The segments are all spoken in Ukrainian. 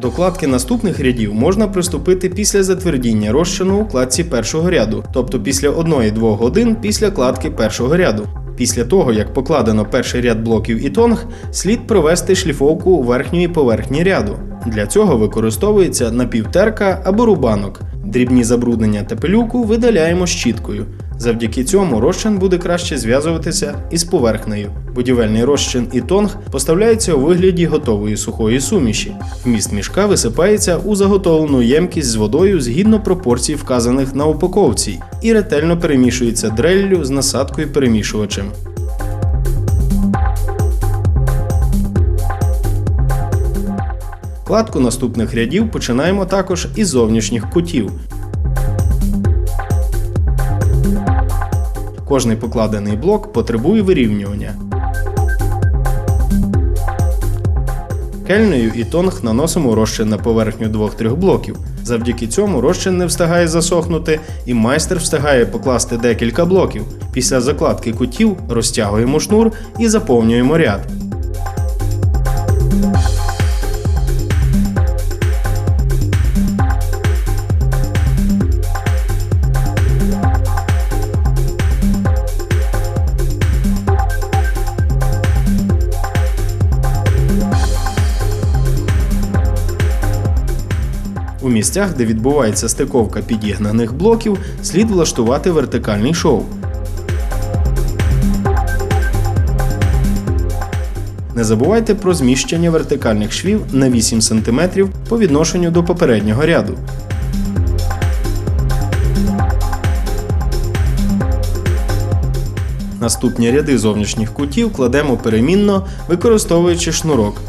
кладки наступних рядів можна приступити після затвердіння розчину у кладці першого ряду, тобто після 1-2 годин після кладки першого ряду. Після того, як покладено перший ряд блоків і тонг, слід провести шліфовку верхньої поверхні ряду. Для цього використовується напівтерка або рубанок. Дрібні забруднення та пилюку видаляємо щіткою. Завдяки цьому розчин буде краще зв'язуватися із поверхнею. Будівельний розчин і тонг поставляються у вигляді готової сухої суміші. Вміст мішка висипається у заготовлену ємкість з водою згідно пропорцій, вказаних на упаковці, і ретельно перемішується дреллю з насадкою перемішувачем. Кладку наступних рядів починаємо також із зовнішніх кутів. Кожний покладений блок потребує вирівнювання. Кельнею і тонг наносимо розчин на поверхню двох-трьох блоків. Завдяки цьому розчин не встигає засохнути, і майстер встигає покласти декілька блоків. Після закладки кутів розтягуємо шнур і заповнюємо ряд. У місцях, де відбувається стиковка підігнаних блоків, слід влаштувати вертикальний шов. Не забувайте про зміщення вертикальних швів на 8 см по відношенню до попереднього ряду. Наступні ряди зовнішніх кутів кладемо перемінно, використовуючи шнурок.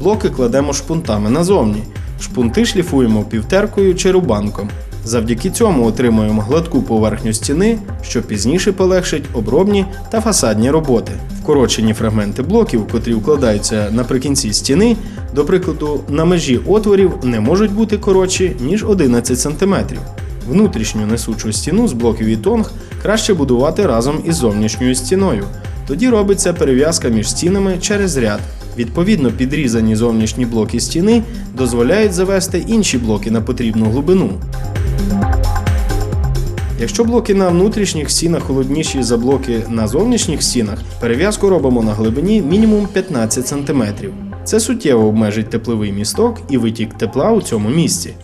Блоки кладемо шпунтами назовні. Шпунти шліфуємо півтеркою чи рубанком. Завдяки цьому отримуємо гладку поверхню стіни, що пізніше полегшить обробні та фасадні роботи. Вкорочені фрагменти блоків, котрі вкладаються наприкінці стіни, до прикладу, на межі отворів не можуть бути коротші, ніж 11 см. Внутрішню несучу стіну з блоків і тонг краще будувати разом із зовнішньою стіною. Тоді робиться перев'язка між стінами через ряд. Відповідно, підрізані зовнішні блоки стіни дозволяють завести інші блоки на потрібну глибину. Якщо блоки на внутрішніх стінах холодніші за блоки на зовнішніх стінах, перев'язку робимо на глибині мінімум 15 см. Це суттєво обмежить тепловий місток і витік тепла у цьому місці.